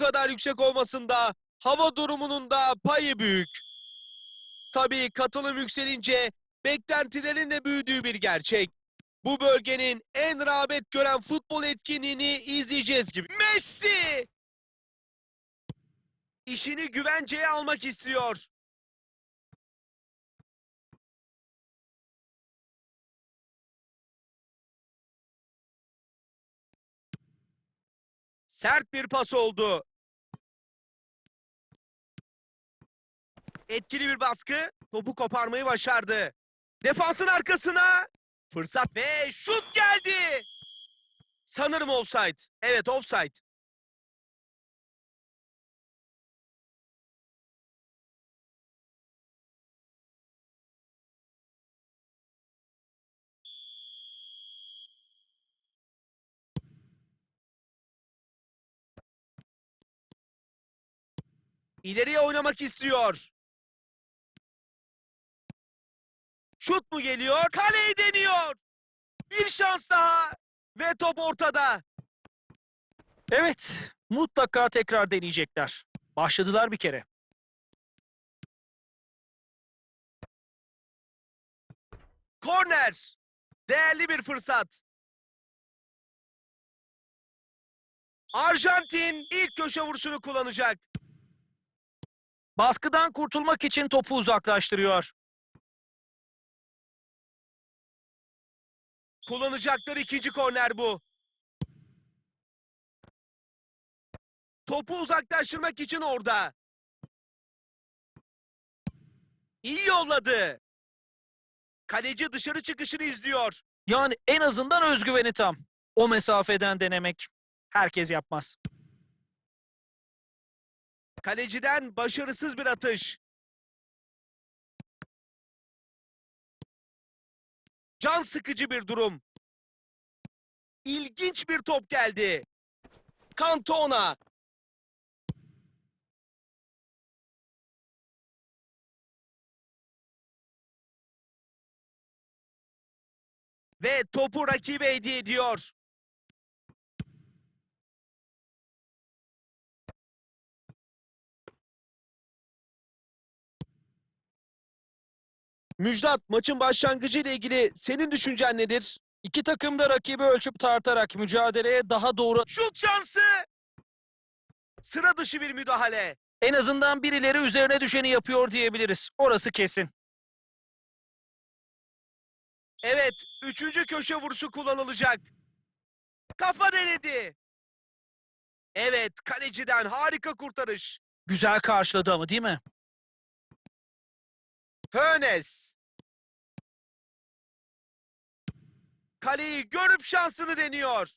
kadar yüksek olmasında hava durumunun da payı büyük. Tabii katılım yükselince beklentilerin de büyüdüğü bir gerçek. Bu bölgenin en rağbet gören futbol etkinliğini izleyeceğiz gibi. Messi! İşini güvenceye almak istiyor. Sert bir pas oldu. Etkili bir baskı. Topu koparmayı başardı. Defansın arkasına. Fırsat ve şut geldi. Sanırım offside. Evet offside. İleriye oynamak istiyor. Şut mu geliyor? Kaleyi deniyor. Bir şans daha. Ve top ortada. Evet, mutlaka tekrar deneyecekler. Başladılar bir kere. Korner. Değerli bir fırsat. Arjantin ilk köşe vuruşunu kullanacak. Baskıdan kurtulmak için topu uzaklaştırıyor. Kullanacakları ikinci korner bu. Topu uzaklaştırmak için orada. İyi yolladı. Kaleci dışarı çıkışını izliyor. Yani en azından özgüveni tam. O mesafeden denemek herkes yapmaz. Kaleciden başarısız bir atış. Can sıkıcı bir durum. İlginç bir top geldi. Cantona. Ve topu rakibe hediye ediyor. Müjdat maçın başlangıcı ile ilgili senin düşüncen nedir? İki takım da rakibi ölçüp tartarak mücadeleye daha doğru... Şut şansı! Sıra dışı bir müdahale. En azından birileri üzerine düşeni yapıyor diyebiliriz. Orası kesin. Evet, üçüncü köşe vuruşu kullanılacak. Kafa denedi. Evet, kaleciden harika kurtarış. Güzel karşıladı ama değil mi? Hönes. Kaleyi görüp şansını deniyor.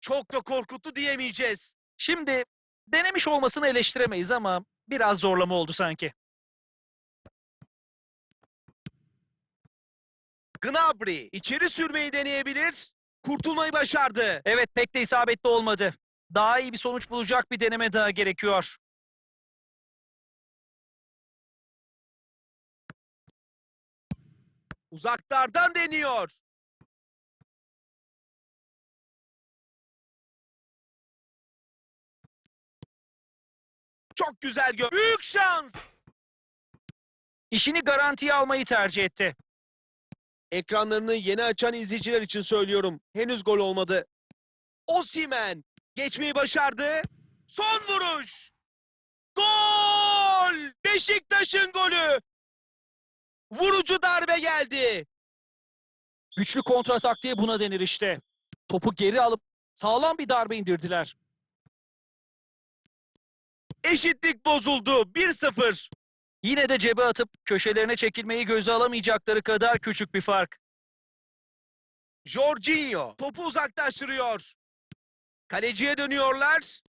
Çok da korkuttu diyemeyeceğiz. Şimdi denemiş olmasını eleştiremeyiz ama biraz zorlama oldu sanki. Gnabry içeri sürmeyi deneyebilir. Kurtulmayı başardı. Evet pek de isabetli olmadı. Daha iyi bir sonuç bulacak bir deneme daha gerekiyor. Uzaklardan deniyor. Çok güzel gö... Büyük şans. İşini garantiye almayı tercih etti. Ekranlarını yeni açan izleyiciler için söylüyorum. Henüz gol olmadı. Osimen geçmeyi başardı. Son vuruş. Gol! Beşiktaş'ın golü. Vurucu darbe geldi. Güçlü kontrataktiği buna denir işte. Topu geri alıp sağlam bir darbe indirdiler. Eşitlik bozuldu. 1-0. Yine de cebe atıp köşelerine çekilmeyi göze alamayacakları kadar küçük bir fark. Jorginho topu uzaklaştırıyor. Kaleciye dönüyorlar.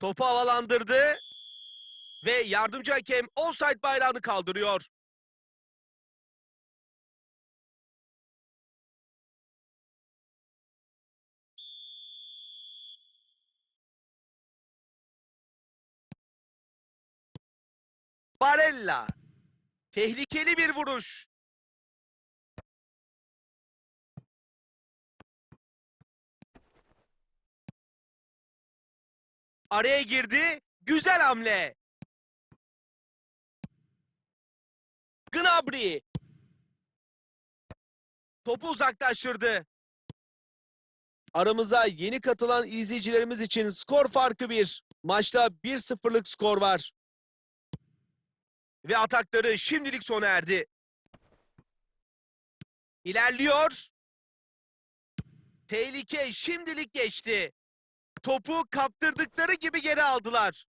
Topu havalandırdı ve yardımcı hakem offside bayrağını kaldırıyor. Barella. Tehlikeli bir vuruş. Araya girdi. Güzel hamle. Gnabry. Topu uzaklaştırdı. Aramıza yeni katılan izleyicilerimiz için skor farkı bir. Maçta 1-0'lık skor var. Ve atakları şimdilik sona erdi. İlerliyor. Tehlike şimdilik geçti. Topu kaptırdıkları gibi geri aldılar.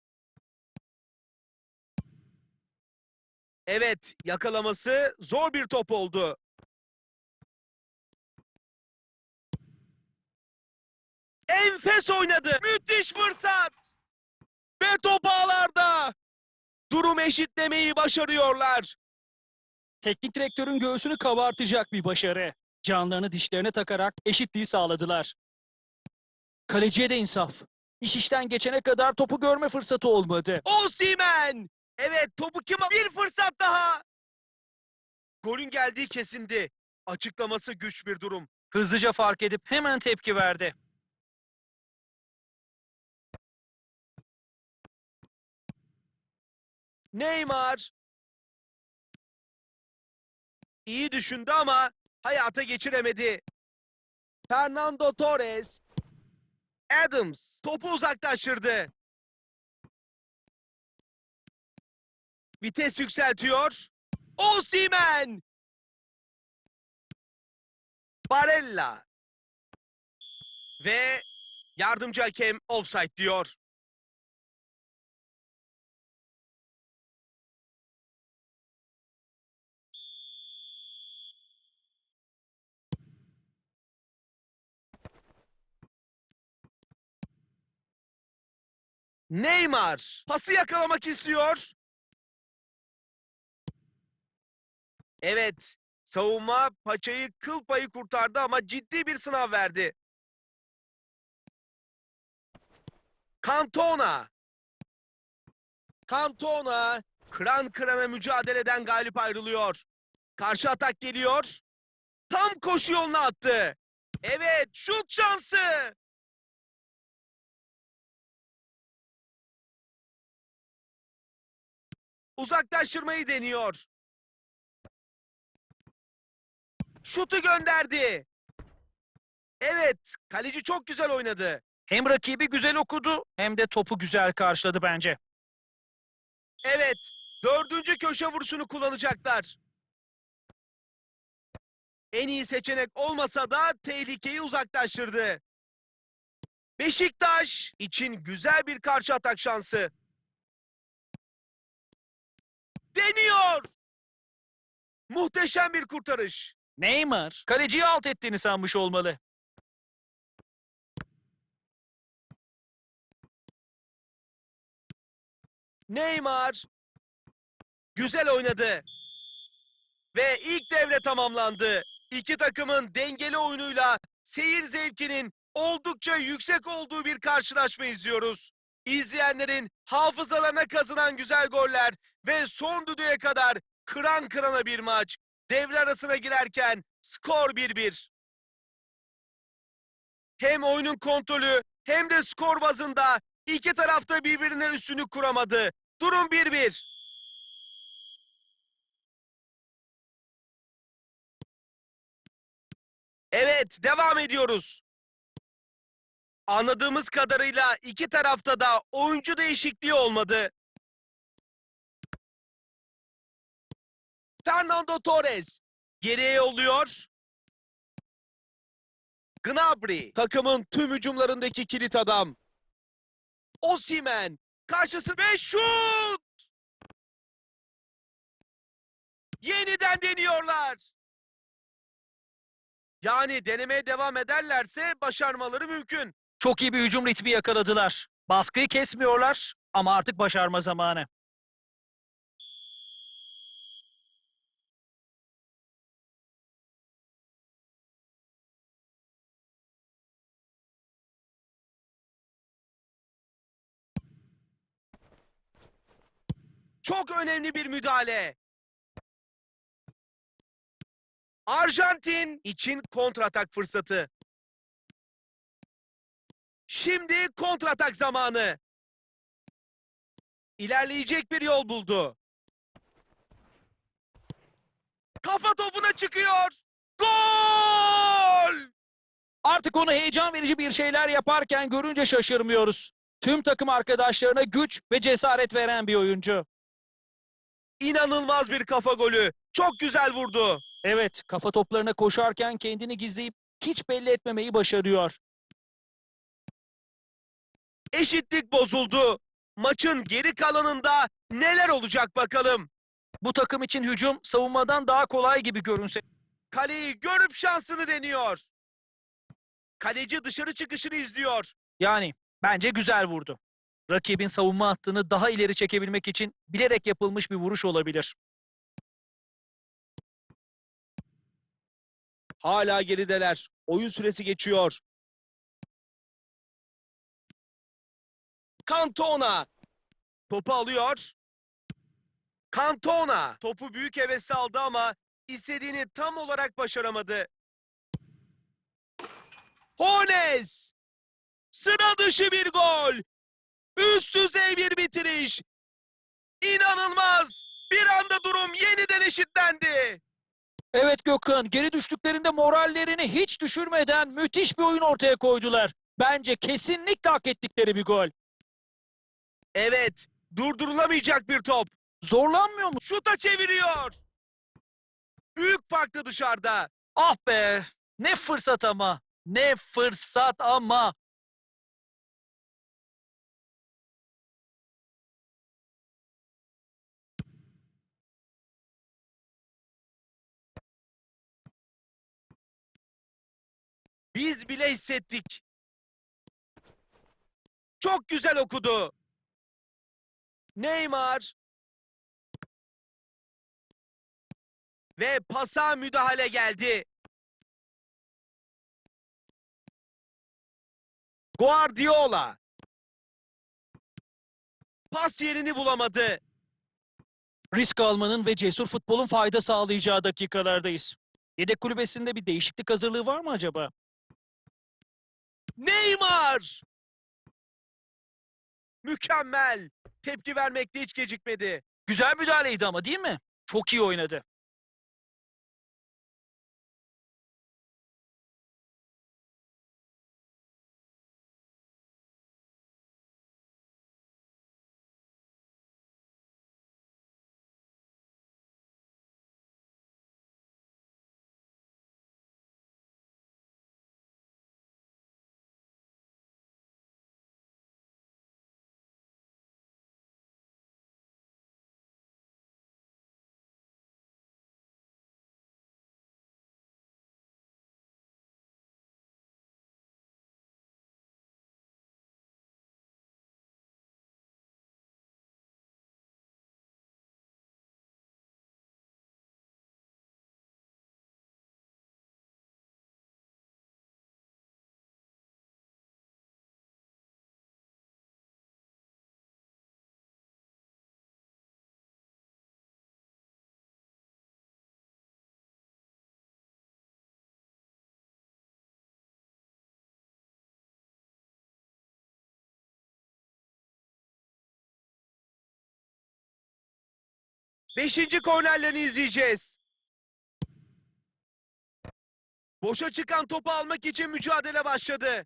Evet, yakalaması zor bir top oldu. Enfes oynadı. Müthiş fırsat. Ve top ağlarda. Durum eşitlemeyi başarıyorlar. Teknik direktörün göğsünü kabartacak bir başarı. Canlarını dişlerine takarak eşitliği sağladılar. Kaleciye de insaf. İş işten geçene kadar topu görme fırsatı olmadı. Osimhen! Evet topu kim Bir fırsat daha. Golün geldiği kesindi. Açıklaması güç bir durum. Hızlıca fark edip hemen tepki verdi. Neymar. İyi düşündü ama hayata geçiremedi. Fernando Torres. Adams topu uzaklaştırdı. Vites yükseltiyor. Osimhen. Barella. Ve yardımcı hakem offside diyor. Neymar pası yakalamak istiyor. Evet, savunma paçayı kıl payı kurtardı ama ciddi bir sınav verdi. Cantona. Cantona kıran kırana mücadeleden galip ayrılıyor. Karşı atak geliyor. Tam koşu yoluna attı. Evet, şut şansı. Uzaklaştırmayı deniyor. Şutu gönderdi. Evet, kaleci çok güzel oynadı. Hem rakibi güzel okudu hem de topu güzel karşıladı bence. Evet, dördüncü köşe vuruşunu kullanacaklar. En iyi seçenek olmasa da tehlikeyi uzaklaştırdı. Beşiktaş için güzel bir karşı atak şansı. Deniyor. Muhteşem bir kurtarış. Neymar kaleciyi alt ettiğini sanmış olmalı. Neymar güzel oynadı. Ve ilk devre tamamlandı. İki takımın dengeli oyunuyla seyir zevkinin oldukça yüksek olduğu bir karşılaşma izliyoruz. İzleyenlerin hafızalarına kazınan güzel goller ve son düdüğe kadar kıran kırana bir maç. Devre arasına girerken skor 1-1. Hem oyunun kontrolü hem de skor bazında iki tarafta birbirine üstünlük kuramadı. Durum 1-1. Evet, devam ediyoruz. Anladığımız kadarıyla iki tarafta da oyuncu değişikliği olmadı. Fernando Torres geriye yolluyor. Gnabry takımın tüm hücumlarındaki kilit adam. Osimhen karşısı ve şut! Yeniden deniyorlar. Yani denemeye devam ederlerse başarmaları mümkün. Çok iyi bir hücum ritmi yakaladılar. Baskıyı kesmiyorlar ama artık başarma zamanı. Çok önemli bir müdahale. Arjantin için kontratak fırsatı. Şimdi kontratak zamanı. ilerleyecek bir yol buldu. Kafa topuna çıkıyor. Gol! Artık onu heyecan verici bir şeyler yaparken görünce şaşırmıyoruz. Tüm takım arkadaşlarına güç ve cesaret veren bir oyuncu. İnanılmaz bir kafa golü. Çok güzel vurdu. Evet, kafa toplarına koşarken kendini gizleyip hiç belli etmemeyi başarıyor. Eşitlik bozuldu. Maçın geri kalanında neler olacak bakalım. Bu takım için hücum savunmadan daha kolay gibi görünse. Kaleyi görüp şansını deniyor. Kaleci dışarı çıkışını izliyor. Yani bence güzel vurdu. Rakibin savunma hattını daha ileri çekebilmek için bilerek yapılmış bir vuruş olabilir. Hala gerideler. Oyun süresi geçiyor. Cantona. Topu alıyor. Cantona. Topu büyük hevesle aldı ama istediğini tam olarak başaramadı. Hones. Sıra dışı bir gol. Üst düzey bir bitiriş. İnanılmaz. Bir anda durum yeniden eşitlendi. Evet Gökhan, geri düştüklerinde morallerini hiç düşürmeden müthiş bir oyun ortaya koydular. Bence kesinlikle hak ettikleri bir gol. Evet, durdurulamayacak bir top. Zorlanmıyor mu? Şuta çeviriyor. Büyük farklı dışarıda. Ah be! Ne fırsat ama! Ne fırsat ama! Biz bile hissettik. Çok güzel okudu. Neymar. Ve pasa müdahale geldi. Guardiola. Pas yerini bulamadı. Risk almanın ve cesur futbolun fayda sağlayacağı dakikalardayız. Yedek kulübesinde bir değişiklik hazırlığı var mı acaba? Neymar! Mükemmel. Tepki vermekte hiç gecikmedi. Güzel müdahaleydi ama değil mi? Çok iyi oynadı. Beşinci kornerlerini izleyeceğiz. Boşa çıkan topu almak için mücadele başladı.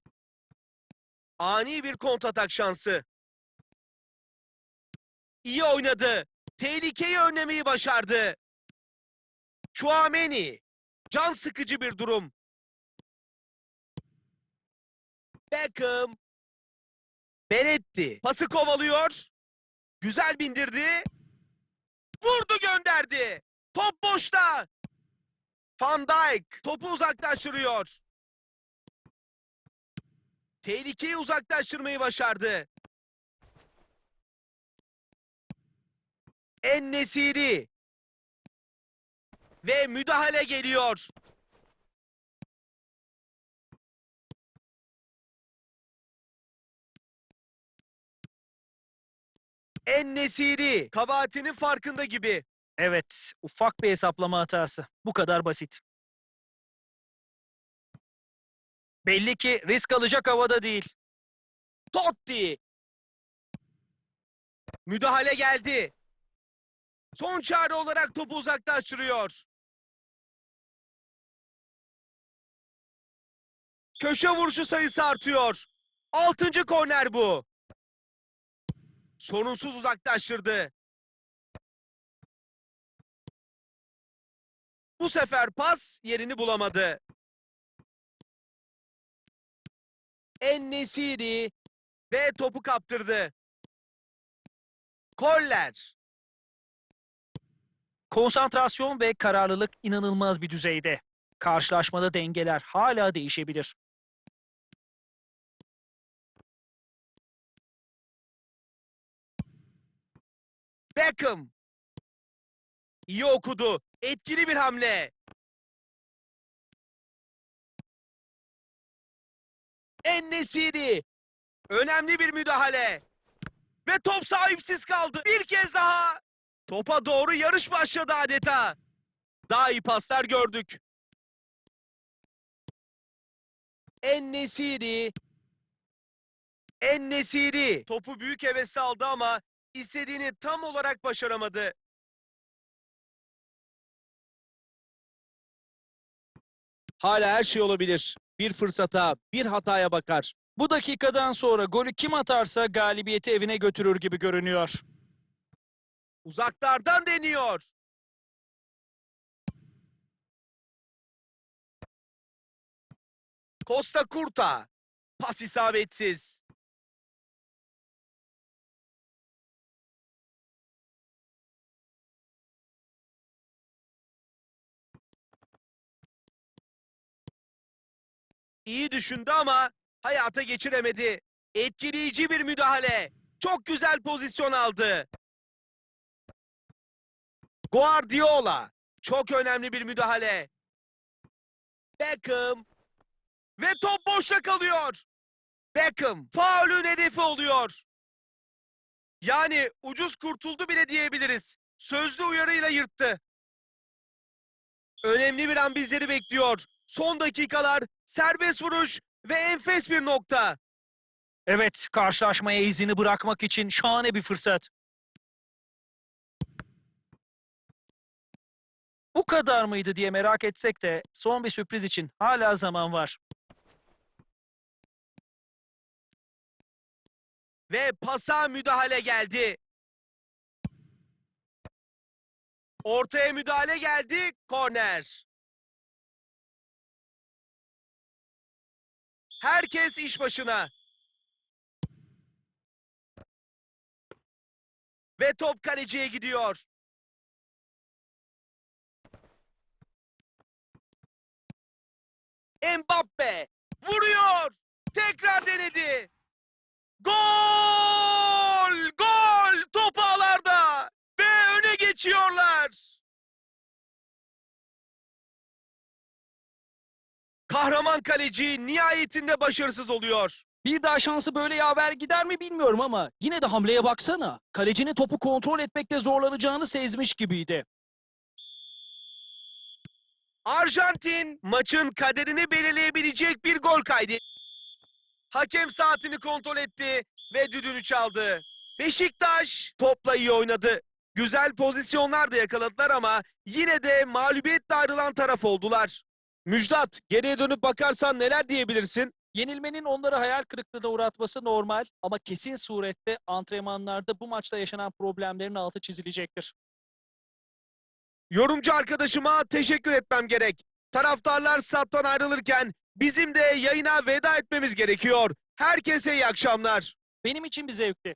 Ani bir kontratak şansı. İyi oynadı. Tehlikeyi önlemeyi başardı. Chouameni. Can sıkıcı bir durum. Beckham. Beretti. Pası kovalıyor. Güzel bindirdi. Vurdu gönderdi. Top boşta. Van Dijk topu uzaklaştırıyor. Tehlikeyi uzaklaştırmayı başardı. En Nesiri. Ve müdahale geliyor. En Nesiri kabahatinin farkında gibi. Evet, ufak bir hesaplama hatası. Bu kadar basit. Belli ki risk alacak havada değil. Totti. Müdahale geldi. Son çare olarak topu uzaklaştırıyor. Köşe vuruşu sayısı artıyor. Altıncı korner bu. Sorunsuz uzaklaştırdı. Bu sefer pas yerini bulamadı. En-Nesyri ve topu kaptırdı. Koller. Konsantrasyon ve kararlılık inanılmaz bir düzeyde. Karşılaşmada dengeler hala değişebilir. Beckham. İyi okudu. Etkili bir hamle. En-Nesyri. Önemli bir müdahale. Ve top sahipsiz kaldı. Bir kez daha. Topa doğru yarış başladı adeta. Daha iyi paslar gördük. En-Nesyri. En-Nesyri. Topu büyük hevesle aldı ama istediğini tam olarak başaramadı. Hala her şey olabilir. Bir fırsata, bir hataya bakar. Bu dakikadan sonra golü kim atarsa galibiyeti evine götürür gibi görünüyor. Uzaklardan deniyor. Costa Curta. Pas isabetsiz. İyi düşündü ama hayata geçiremedi. Etkileyici bir müdahale. Çok güzel pozisyon aldı. Guardiola. Çok önemli bir müdahale. Beckham. Ve top boşta kalıyor. Beckham faulün hedefi oluyor. Yani ucuz kurtuldu bile diyebiliriz. Sözlü uyarıyla yırttı. Önemli bir an bizleri bekliyor. Son dakikalar, serbest vuruş ve enfes bir nokta. Evet, karşılaşmaya izini bırakmak için şahane bir fırsat. Bu kadar mıydı diye merak etsek de son bir sürpriz için hala zaman var. Ve pasa müdahale geldi. Ortaya müdahale geldi. Korner. Herkes iş başına. Ve top kaleciye gidiyor. Mbappe vuruyor. Tekrar denedi. Gol! Gol! Top ağlarda ve öne geçiyorlar. Kahraman kaleci nihayetinde başarısız oluyor. Bir daha şansı böyle yaver gider mi bilmiyorum ama yine de hamleye baksana. Kalecinin topu kontrol etmekte zorlanacağını sezmiş gibiydi. Arjantin maçın kaderini belirleyebilecek bir gol kaydı. Hakem saatini kontrol etti ve düdüğünü çaldı. Beşiktaş topla iyi oynadı. Güzel pozisyonlar da yakaladılar ama yine de mağlubiyetle ayrılan taraf oldular. Müjdat, geriye dönüp bakarsan neler diyebilirsin? Yenilmenin onları hayal kırıklığına uğratması normal ama kesin surette antrenmanlarda bu maçta yaşanan problemlerin altı çizilecektir. Yorumcu arkadaşıma teşekkür etmem gerek. Taraftarlar stat'tan ayrılırken bizim de yayına veda etmemiz gerekiyor. Herkese iyi akşamlar. Benim için bir zevkti.